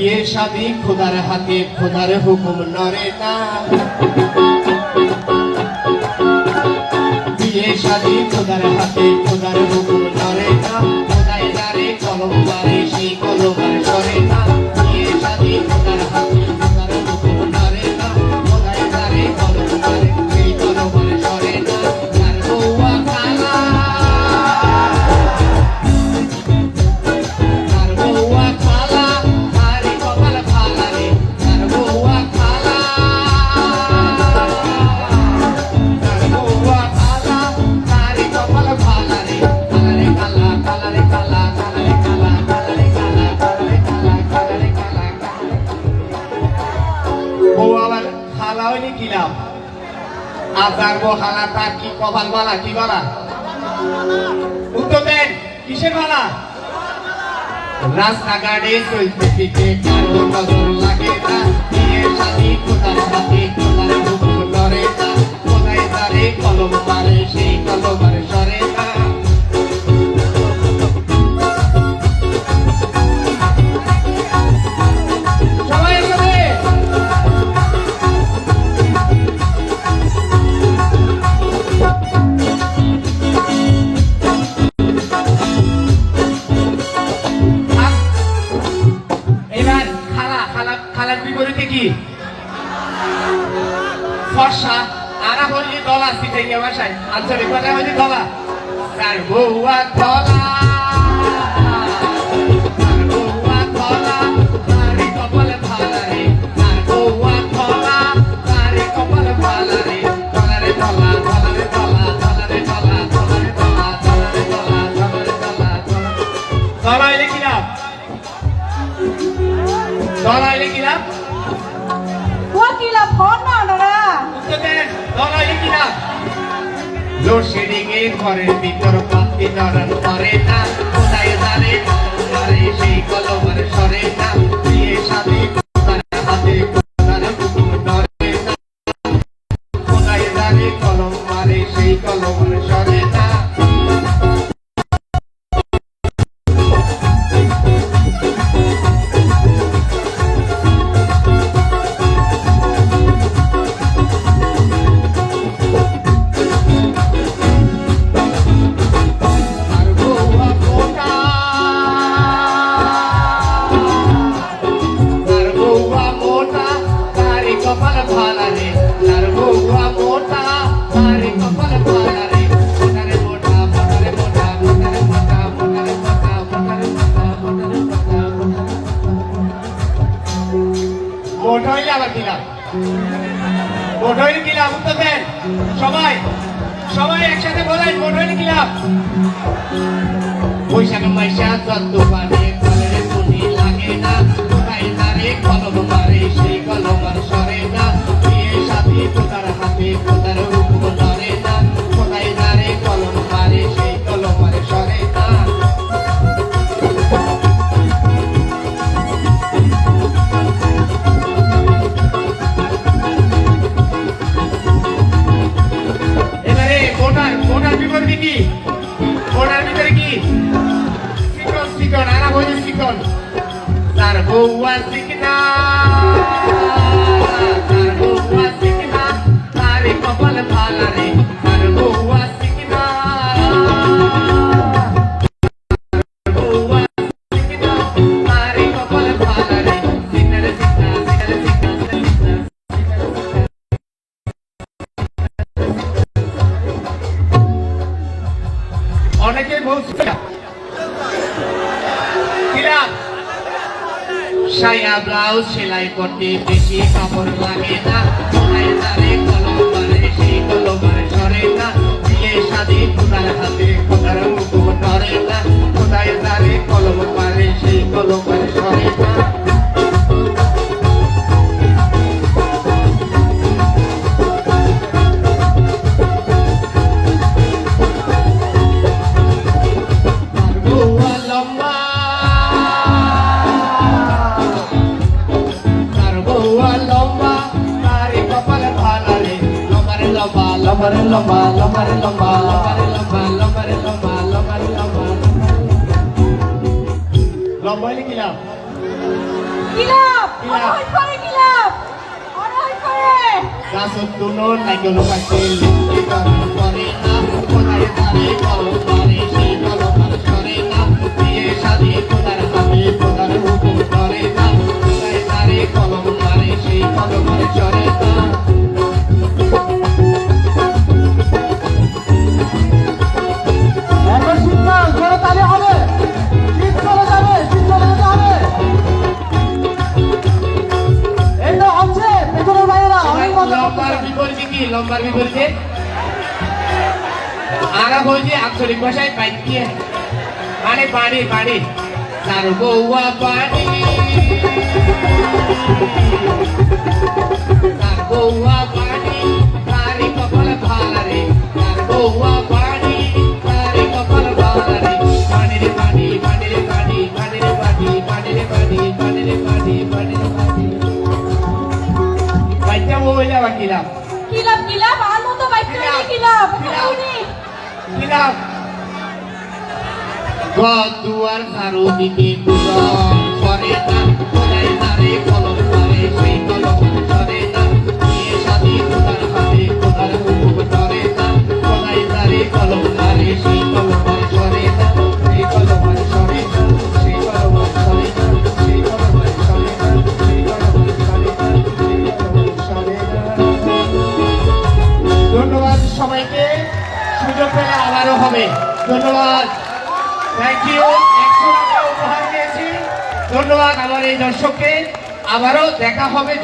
বিয়ে শাদি খোদার হাতে খোদার হুকুম নরে না বিয়ে শাদি খোদার হাতে খোদার হুকুম আজার বহালা তার কি কপাল বালা, কি বালা উত্তর দেন, কিসের বালা রাস্তাঘাটে চলতে পিঠে কান্দ লাগে না বিয়ের শাদী কি? ফর্সা। আরা হলি দলা সিটে গিয়ে বাসায় আঞ্চলিক কথা হলি দলা। তার বউয়া দলা। জোশে রেগে ঘরের ভিতর পাতি নরণ করে না। কোথায় দাঁড়ে ঘরে সেই কলমের সরে না। বিয়ে সাথে হাতে কোথার কুকুর ধরে কলম মারে সেই কলমের সরে সবাই সবাই একসাথে বলেন মোটা কিলাম Baishakh Maisha Chandra Oh, I think now. সায়া ব্লাউজ, সেলাই করতে বেশি কাপড় লাগে না। সায়া তারে কলম করে, সেই কলম সরে না। বিয়ে সাদে খোদার হাতে খোদার মুখ ধরে না। খোদায় তারে কলম পারে সেই কলম লম্বা রে লম্বা লম্বা রে লম্বা লম্বা লম্বা রে লম্বা লম্বা রে লম্বা। লম্বা হইলে কিলাপ কিলাপ কিলাপ করে কিলাপ অরহই করে গাছত দুনো নাকি লুকাতে লুকাতে পরে না কোথায় তারে কল করে। সে কল করে না দিয়ে সাদে কোদার হাতে কোদার হুকুম করে না কোথায় তারে কলম করে সেই কলম করে করতেছে। বিপরীতে কি লম্বার বিপরীতে আরা হয়েছে আক্ষরিক ভাষায় পাইকিয়ে মানে বাড়ি বাড়ি তার বউয়া বাড়ি তার বউয়া বাড়ি তারি কপাল ভালা রে তার বউয়া বাড়ি তারি কপাল ভালা রে বাড়ি রে বাড়ি বাড়ি রে বাড়ি দিলাম দুয়ার কারও দিকে দুজন করে না কোথায় তারে কলম সুযোগ আবারও হবে। ধন্যবাদ। থ্যাংক ইউ একশো টাকা উপহার দিয়েছি। ধন্যবাদ আমার এই দর্শককে। আবারও দেখা হবে।